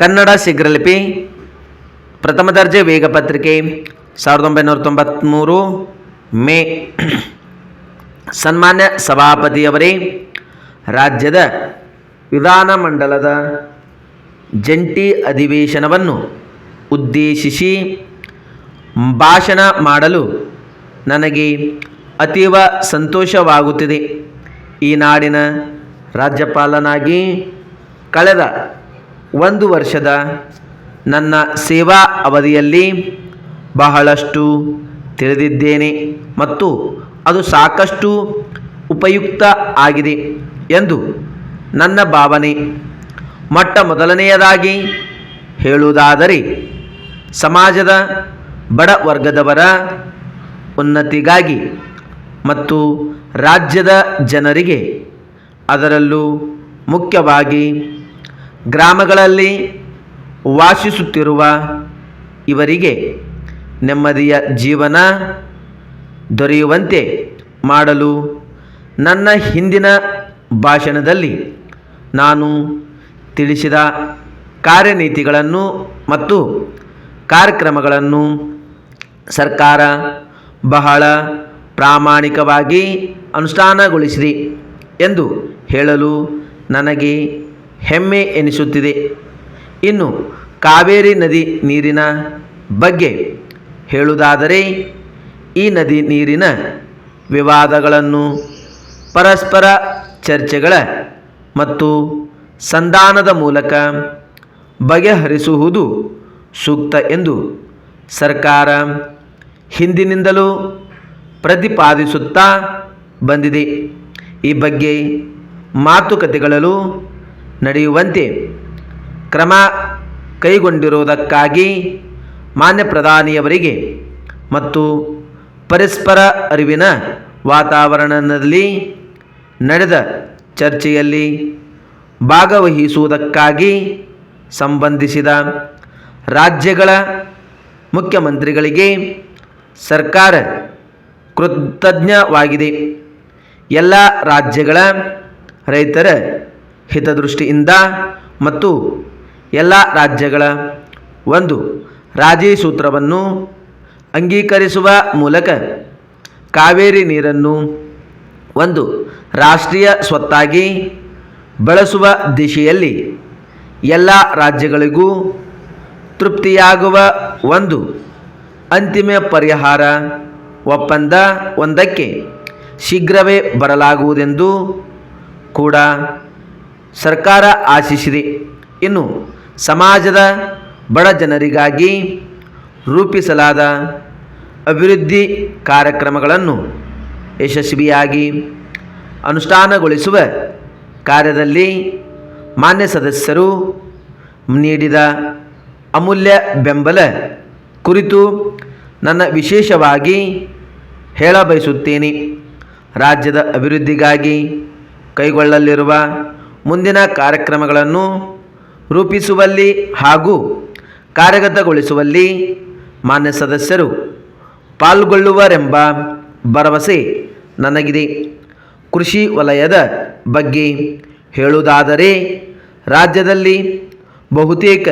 ಕನ್ನಡ ಶೀಘ್ರಲಿಪಿ. ಪ್ರಥಮ ದರ್ಜೆ ವೇಗ ಪತ್ರಿಕೆ, ಸಾವಿರದ ಒಂಬೈನೂರ ತೊಂಬತ್ತ್ಮೂರು ಮೇ ಸನ್ಮಾನ್ಯ ಸಭಾಪತಿಯವರೇ, ರಾಜ್ಯದ ವಿಧಾನಮಂಡಲದ ಜಂಟಿ ಅಧಿವೇಶನವನ್ನು ಉದ್ದೇಶಿಸಿ ಭಾಷಣ ಮಾಡಲು ನನಗೆ ಅತೀವ ಸಂತೋಷವಾಗುತ್ತಿದೆ. ಈ ನಾಡಿನ ರಾಜ್ಯಪಾಲನಾಗಿ ಕಳೆದ ಒಂದು ವರ್ಷದ ನನ್ನ ಸೇವಾ ಅವಧಿಯಲ್ಲಿ ಬಹಳಷ್ಟು ತಿಳಿದಿದ್ದೇನೆ ಮತ್ತು ಅದು ಸಾಕಷ್ಟು ಉಪಯುಕ್ತ ಆಗಿದೆ ಎಂದು ನನ್ನ ಭಾವನೆ. ಮೊಟ್ಟ ಮೊದಲನೆಯದಾಗಿ ಹೇಳುವುದಾದರೆ, ಸಮಾಜದ ಬಡ ವರ್ಗದವರ ಉನ್ನತಿಗಾಗಿ ಮತ್ತು ರಾಜ್ಯದ ಜನರಿಗೆ ಅದರಲ್ಲೂ ಮುಖ್ಯವಾಗಿ ಗ್ರಾಮಗಳಲ್ಲಿ ವಾಸಿಸುತ್ತಿರುವ ಇವರಿಗೆ ನೆಮ್ಮದಿಯ ಜೀವನ ದೊರೆಯುವಂತೆ ಮಾಡಲು ನನ್ನ ಹಿಂದಿನ ಭಾಷಣದಲ್ಲಿ ನಾನು ತಿಳಿಸಿದ ಕಾರ್ಯನೀತಿಗಳನ್ನು ಮತ್ತು ಕಾರ್ಯಕ್ರಮಗಳನ್ನು ಸರ್ಕಾರ ಬಹಳ ಪ್ರಾಮಾಣಿಕವಾಗಿ ಅನುಷ್ಠಾನಗೊಳಿಸಿದೆ ಎಂದು ಹೇಳಲು ನನಗೆ ಹೆಮ್ಮೆ ಎನಿಸುತ್ತಿದೆ. ಇನ್ನು ಕಾವೇರಿ ನದಿ ನೀರಿನ ಬಗ್ಗೆ ಹೇಳುವುದಾದರೆ, ಈ ನದಿ ನೀರಿನ ವಿವಾದಗಳನ್ನು ಪರಸ್ಪರ ಚರ್ಚೆಗಳ ಮತ್ತು ಸಂಧಾನದ ಮೂಲಕ ಬಗೆಹರಿಸುವುದು ಸೂಕ್ತ ಎಂದು ಸರ್ಕಾರ ಹಿಂದಿನಿಂದಲೂ ಪ್ರತಿಪಾದಿಸುತ್ತಾ ಬಂದಿದೆ. ಈ ಬಗ್ಗೆ ಮಾತುಕತೆಗಳಲ್ಲೂ ನಡೆಯುವಂತೆ ಕ್ರಮ ಕೈಗೊಂಡಿರುವುದಕ್ಕಾಗಿ ಮಾನ್ಯ ಪ್ರಧಾನಿಯವರಿಗೆ ಮತ್ತು ಪರಸ್ಪರ ಅರಿವಿನ ವಾತಾವರಣದಲ್ಲಿ ನಡೆದ ಚರ್ಚೆಯಲ್ಲಿ ಭಾಗವಹಿಸುವುದಕ್ಕಾಗಿ ಸಂಬಂಧಿಸಿದ ರಾಜ್ಯಗಳ ಮುಖ್ಯಮಂತ್ರಿಗಳಿಗೆ ಸರ್ಕಾರ ಕೃತಜ್ಞವಾಗಿದೆ. ಎಲ್ಲ ರಾಜ್ಯಗಳ ರೈತರ ಹಿತದೃಷ್ಟಿಯಿಂದ ಮತ್ತು ಎಲ್ಲ ರಾಜ್ಯಗಳ ಒಂದು ರಾಜಿ ಸೂತ್ರವನ್ನು ಅಂಗೀಕರಿಸುವ ಮೂಲಕ ಕಾವೇರಿ ನೀರನ್ನು ಒಂದು ರಾಷ್ಟ್ರೀಯ ಸ್ವತ್ತಾಗಿ ಬಳಸುವ ದಿಶೆಯಲ್ಲಿ ಎಲ್ಲ ರಾಜ್ಯಗಳಿಗೂ ತೃಪ್ತಿಯಾಗುವ ಒಂದು ಅಂತಿಮ ಪರಿಹಾರ ಒಪ್ಪಂದ ಒಂದಕ್ಕೆ ಶೀಘ್ರವೇ ಬರಲಾಗುವುದೆಂದು ಕೂಡ ಸರ್ಕಾರ ಆಶಿಸಿದೆ. ಇನ್ನು ಸಮಾಜದ ಬಡ ಜನರಿಗಾಗಿ ರೂಪಿಸಲಾದ ಅಭಿವೃದ್ಧಿ ಕಾರ್ಯಕ್ರಮಗಳನ್ನು ಯಶಸ್ವಿಯಾಗಿ ಅನುಷ್ಠಾನಗೊಳಿಸುವ ಕಾರ್ಯದಲ್ಲಿ ಮಾನ್ಯ ಸದಸ್ಯರು ನೀಡಿದ ಅಮೂಲ್ಯ ಬೆಂಬಲ ಕುರಿತು ನನ್ನ ವಿಶೇಷವಾಗಿ ಹೇಳಬಯಸುತ್ತೇನೆ. ರಾಜ್ಯದ ಅಭಿವೃದ್ಧಿಗಾಗಿ ಕೈಗೊಳ್ಳಲಿರುವ ಮುಂದಿನ ಕಾರ್ಯಕ್ರಮಗಳನ್ನು ರೂಪಿಸುವಲ್ಲಿ ಹಾಗೂ ಕಾರ್ಯಗತಗೊಳಿಸುವಲ್ಲಿ ಮಾನ್ಯ ಸದಸ್ಯರು ಪಾಲ್ಗೊಳ್ಳುವರೆಂಬ ಭರವಸೆ ನನಗಿದೆ. ಕೃಷಿ ವಲಯದ ಬಗ್ಗೆ ಹೇಳುವುದಾದರೆ, ರಾಜ್ಯದಲ್ಲಿ ಬಹುತೇಕ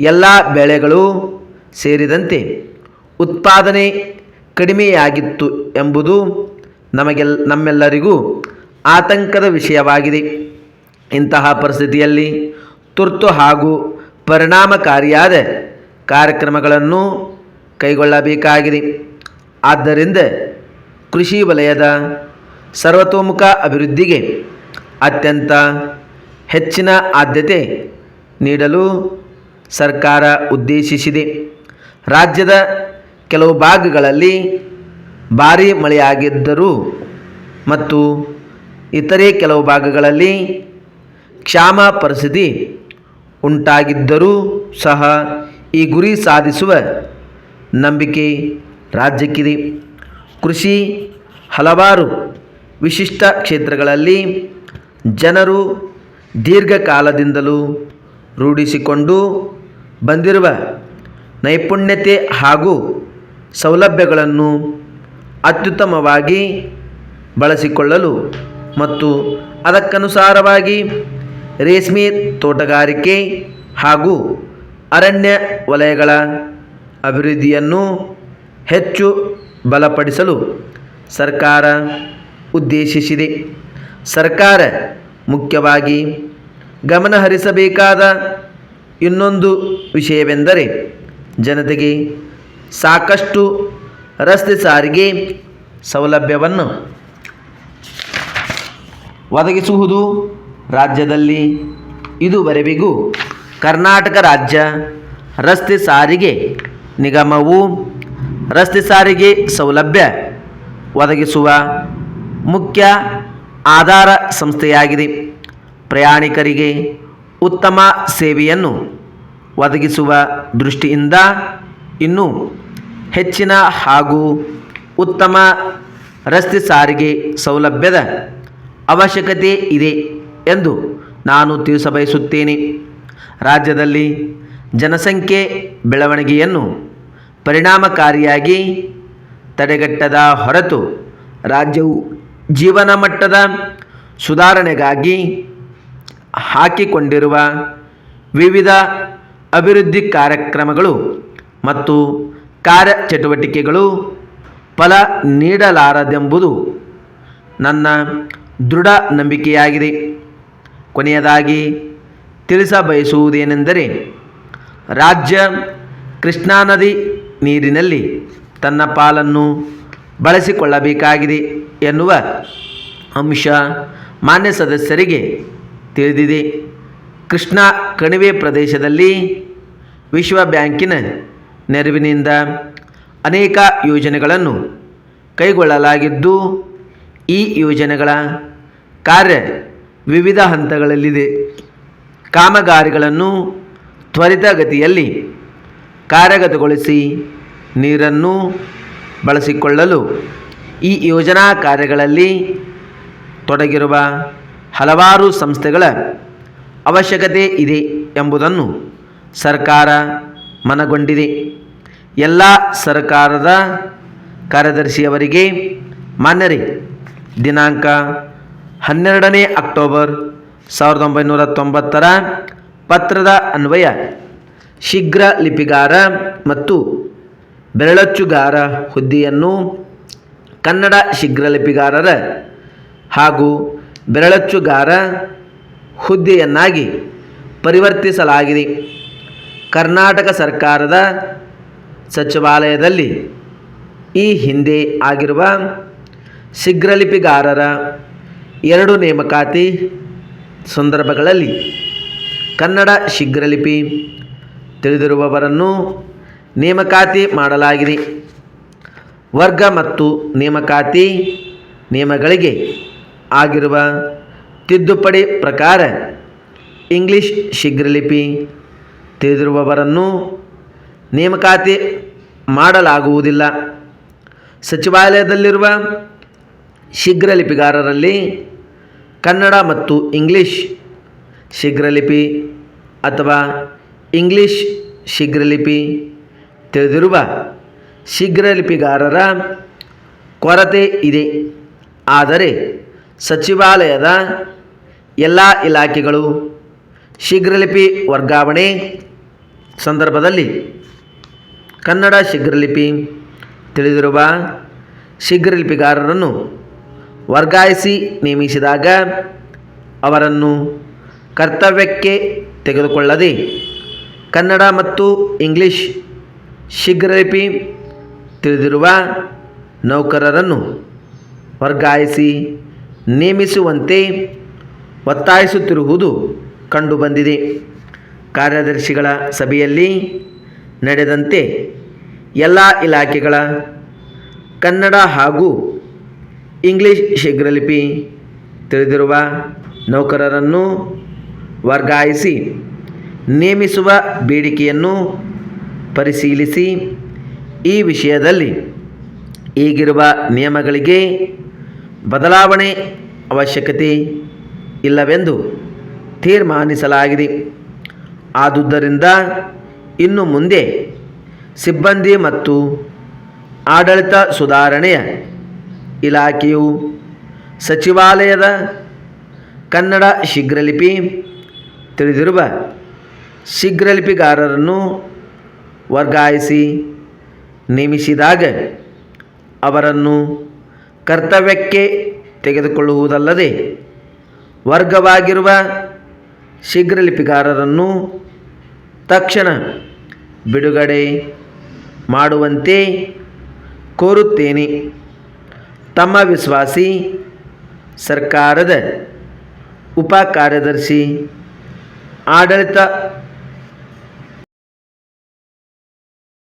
ಎಲ್ಲ ಬೆಳೆಗಳು ಸೇರಿದಂತೆ ಉತ್ಪಾದನೆ ಕಡಿಮೆಯಾಗಿತ್ತು ಎಂಬುದು ನಮಗೆಲ್, ನಮ್ಮೆಲ್ಲರಿಗೂ ಆತಂಕದ ವಿಷಯವಾಗಿದೆ. ಇಂತಹ ಪರಿಸ್ಥಿತಿಯಲ್ಲಿ ತುರ್ತು ಹಾಗೂ ಪರಿಣಾಮಕಾರಿಯಾದ ಕಾರ್ಯಕ್ರಮಗಳನ್ನು ಕೈಗೊಳ್ಳಬೇಕಾಗಿದೆ. ಆದ್ದರಿಂದ ಕೃಷಿ ವಲಯದ ಸರ್ವತೋಮುಖ ಅಭಿವೃದ್ಧಿಗೆ ಅತ್ಯಂತ ಹೆಚ್ಚಿನ ಆದ್ಯತೆ ನೀಡಲು ಸರ್ಕಾರ ಉದ್ದೇಶಿಸಿದೆ. ರಾಜ್ಯದ ಕೆಲವು ಭಾಗಗಳಲ್ಲಿ ಭಾರೀ ಮಳೆಯಾಗಿದ್ದರೂ ಮತ್ತು ಇತರೆ ಕೆಲವು ಭಾಗಗಳಲ್ಲಿ ಕ್ಷಾಮ ಪರಿಸ್ಥಿತಿ ಉಂಟಾಗಿದ್ದರೂ ಸಹ ಈ ಗುರಿ ಸಾಧಿಸುವ ನಂಬಿಕೆ ರಾಜ್ಯಕ್ಕಿದೆ. ಕೃಷಿ ಹಲವಾರು ವಿಶಿಷ್ಟ ಕ್ಷೇತ್ರಗಳಲ್ಲಿ ಜನರು ದೀರ್ಘಕಾಲದಿಂದಲೂ ರೂಢಿಸಿಕೊಂಡು ಬಂದಿರುವ ನೈಪುಣ್ಯತೆ ಹಾಗೂ ಸೌಲಭ್ಯಗಳನ್ನು ಅತ್ಯುತ್ತಮವಾಗಿ ಬಳಸಿಕೊಳ್ಳಲು ಮತ್ತು ಅದಕ್ಕನುಸಾರವಾಗಿ ರೇಷ್ಮೆ ತೋಟಗಾರಿಕೆ ಹಾಗೂ ಅರಣ್ಯ ವಲಯಗಳ ಅಭಿವೃದ್ಧಿಯನ್ನು ಹೆಚ್ಚು ಬಲಪಡಿಸಲು ಸರ್ಕಾರ ಉದ್ದೇಶಿಸಿದೆ. ಸರ್ಕಾರ ಮುಖ್ಯವಾಗಿ ಗಮನಹರಿಸಬೇಕಾದ ಇನ್ನೊಂದು ವಿಷಯವೆಂದರೆ ಜನತೆಗೆ ಸಾಕಷ್ಟು ರಸ್ತೆ ಸಾರಿಗೆ ಸೌಲಭ್ಯವನ್ನು ಒದಗಿಸುವುದು. ರಾಜ್ಯದಲ್ಲಿ ಇದುವರೆವಿಗೂ ಕರ್ನಾಟಕ ರಾಜ್ಯ ರಸ್ತೆ ಸಾರಿಗೆ ನಿಗಮವು ರಸ್ತೆ ಸಾರಿಗೆ ಸೌಲಭ್ಯ ಒದಗಿಸುವ ಮುಖ್ಯ ಆಧಾರ ಸಂಸ್ಥೆಯಾಗಿದೆ. ಪ್ರಯಾಣಿಕರಿಗೆ ಉತ್ತಮ ಸೇವೆಯನ್ನು ಒದಗಿಸುವ ದೃಷ್ಟಿಯಿಂದ ಇನ್ನೂ ಹೆಚ್ಚಿನ ಹಾಗೂ ಉತ್ತಮ ರಸ್ತೆ ಸಾರಿಗೆ ಸೌಲಭ್ಯದ ಅವಶ್ಯಕತೆ ಇದೆ. ಎಂದು ನಾನು ತಿಳಿಸಬಯಸುತ್ತೇನೆ. ರಾಜ್ಯದಲ್ಲಿ ಜನಸಂಖ್ಯೆ ಬೆಳವಣಿಗೆಯನ್ನು ಪರಿಣಾಮಕಾರಿಯಾಗಿ ತಡೆಗಟ್ಟದ ಹೊರತು ರಾಜ್ಯವು ಜೀವನ ಮಟ್ಟದ ಸುಧಾರಣೆಗಾಗಿ ಹಾಕಿಕೊಂಡಿರುವ ವಿವಿಧ ಅಭಿವೃದ್ಧಿ ಕಾರ್ಯಕ್ರಮಗಳು ಮತ್ತು ಕಾರ್ಯಚಟುವಟಿಕೆಗಳು ಫಲ ನೀಡಲಾರದೆಂಬುದು ನನ್ನ ದೃಢ ನಂಬಿಕೆಯಾಗಿದೆ. ಕೊನೆಯದಾಗಿ ತಿಳಿಸಬಯಸುವುದೇನೆಂದರೆ ರಾಜ್ಯ ಕೃಷ್ಣಾ ನದಿ ನೀರಿನಲ್ಲಿ ತನ್ನ ಪಾಲನ್ನು ಬಳಸಿಕೊಳ್ಳಬೇಕಾಗಿದೆ ಎನ್ನುವ ಅಂಶ ಮಾನ್ಯ ಸದಸ್ಯರಿಗೆ ತಿಳಿದಿದೆ. ಕೃಷ್ಣಾ ಕಣಿವೆ ಪ್ರದೇಶದಲ್ಲಿ ವಿಶ್ವ ಬ್ಯಾಂಕಿನ ನೆರವಿನಿಂದ ಅನೇಕ ಯೋಜನೆಗಳನ್ನು ಕೈಗೊಳ್ಳಲಾಗಿದ್ದು, ಈ ಯೋಜನೆಗಳ ಕಾರ್ಯ ವಿವಿಧ ಹಂತಗಳಲ್ಲಿದೆ. ಕಾಮಗಾರಿಗಳನ್ನು ತ್ವರಿತಗತಿಯಲ್ಲಿ ಕಾರ್ಯಗತಗೊಳಿಸಿ ನೀರನ್ನು ಬಳಸಿಕೊಳ್ಳಲು ಈ ಯೋಜನಾ ಕಾರ್ಯಗಳಲ್ಲಿ ತೊಡಗಿರುವ ಹಲವಾರು ಸಂಸ್ಥೆಗಳ ಅವಶ್ಯಕತೆ ಇದೆ ಎಂಬುದನ್ನು ಸರ್ಕಾರ ಮನಗೊಂಡಿದೆ. ಎಲ್ಲ ಸರ್ಕಾರದ ಕಾರ್ಯದರ್ಶಿಯವರಿಗೆ ಮಾನ್ಯರೇ, ದಿನಾಂಕ ಹನ್ನೆರಡನೇ ಅಕ್ಟೋಬರ್ ಸಾವಿರದ ಒಂಬೈನೂರ ತೊಂಬತ್ತರ ಪತ್ರದ ಅನ್ವಯ. ಶೀಘ್ರ ಲಿಪಿಗಾರ ಮತ್ತು ಬೆರಳಚ್ಚುಗಾರ ಹುದ್ದೆಯನ್ನು ಕನ್ನಡ ಶೀಘ್ರ ಲಿಪಿಗಾರರ ಹಾಗೂ ಬೆರಳಚ್ಚುಗಾರ ಹುದ್ದೆಯನ್ನಾಗಿ ಪರಿವರ್ತಿಸಲಾಗಿದೆ. ಕರ್ನಾಟಕ ಸರ್ಕಾರದ ಸಚಿವಾಲಯದಲ್ಲಿ ಈ ಹಿಂದೆ ಆಗಿರುವ ಶೀಘ್ರಲಿಪಿಗಾರರ ಎರಡು ನೇಮಕಾತಿ ಸಂದರ್ಭಗಳಲ್ಲಿ ಕನ್ನಡ ಶೀಘ್ರಲಿಪಿ ತಿಳಿದಿರುವವರನ್ನು ನೇಮಕಾತಿ ಮಾಡಲಾಗಿದೆ. ವರ್ಗ ಮತ್ತು ನೇಮಕಾತಿ ನಿಯಮಗಳಿಗೆ ಆಗಿರುವ ತಿದ್ದುಪಡಿ ಪ್ರಕಾರ ಇಂಗ್ಲಿಷ್ ಶೀಘ್ರಲಿಪಿ ತಿಳಿದಿರುವವರನ್ನು ನೇಮಕಾತಿ ಮಾಡಲಾಗುವುದಿಲ್ಲ. ಸಚಿವಾಲಯದಲ್ಲಿರುವ ಶೀಘ್ರಲಿಪಿಗಾರರಲ್ಲಿ ಕನ್ನಡ ಮತ್ತು ಇಂಗ್ಲಿಷ್ ಶೀಘ್ರಲಿಪಿ ಅಥವಾ ಇಂಗ್ಲಿಷ್ ಶೀಘ್ರಲಿಪಿ ತಿಳಿದಿರುವ ಶೀಘ್ರಲಿಪಿಗಾರರ ಕೊರತೆ ಇದೆ. ಆದರೆ ಸಚಿವಾಲಯದ ಎಲ್ಲ ಇಲಾಖೆಗಳು ಶೀಘ್ರಲಿಪಿ ವರ್ಗಾವಣೆ ಸಂದರ್ಭದಲ್ಲಿ ಕನ್ನಡ ಶೀಘ್ರಲಿಪಿ ತಿಳಿದಿರುವ ಶೀಘ್ರಲಿಪಿಗಾರರನ್ನು ವರ್ಗಾಯಿಸಿ ನೇಮಿಸಿದಾಗ ಅವರನ್ನು ಕರ್ತವ್ಯಕ್ಕೆ ತೆಗೆದುಕೊಳ್ಳದೆ ಕನ್ನಡ ಮತ್ತು ಇಂಗ್ಲಿಷ್ ಶೀಘ್ರಲಿಪಿ ತಿಳಿದಿರುವ ನೌಕರರನ್ನು ವರ್ಗಾಯಿಸಿ ನೇಮಿಸುವಂತೆ ಒತ್ತಾಯಿಸುತ್ತಿರುವುದು ಕಂಡುಬಂದಿದೆ. ಕಾರ್ಯದರ್ಶಿಗಳ ಸಭೆಯಲ್ಲಿ ನಡೆದಂತೆ ಎಲ್ಲ ಇಲಾಖೆಗಳ ಕನ್ನಡ ಹಾಗೂ ಇಂಗ್ಲಿಷ್ ಶೀಘ್ರಲಿಪಿ ತಿಳಿದಿರುವ ನೌಕರರನ್ನು ವರ್ಗಾಯಿಸಿ, ನೇಮಿಸುವ ಬೇಡಿಕೆಯನ್ನು ಪರಿಶೀಲಿಸಿ, ಈ ವಿಷಯದಲ್ಲಿ ಈಗಿರುವ ನಿಯಮಗಳಿಗೆ ಬದಲಾವಣೆ ಅವಶ್ಯಕತೆ ಇಲ್ಲವೆಂದು ತೀರ್ಮಾನಿಸಲಾಗಿದೆ. ಆದುದರಿಂದ ಇನ್ನು ಮುಂದೆ ಸಿಬ್ಬಂದಿ ಮತ್ತು ಆಡಳಿತ ಸುಧಾರಣೆಯ ಇಲಾಖೆಯು ಸಚಿವಾಲಯದ ಕನ್ನಡ ಶೀಘ್ರಲಿಪಿ ತಿಳಿದಿರುವ ಶೀಘ್ರಲಿಪಿಗಾರರನ್ನು ವರ್ಗಾಯಿಸಿ ನೇಮಿಸಿದಾಗ ಅವರನ್ನು ಕರ್ತವ್ಯಕ್ಕೆ ತೆಗೆದುಕೊಳ್ಳುವುದಲ್ಲದೆ ವರ್ಗವಾಗಿರುವ ಶೀಘ್ರಲಿಪಿಗಾರರನ್ನು ತಕ್ಷಣ ಬಿಡುಗಡೆ ಮಾಡುವಂತೆ ಕೋರುತ್ತೇನೆ. ತಮ್ಮ ವಿಶ್ವಾಸಿ ಸರ್ಕಾರದ ಉಪ ಕಾರ್ಯದರ್ಶಿ ಆಡಳಿತ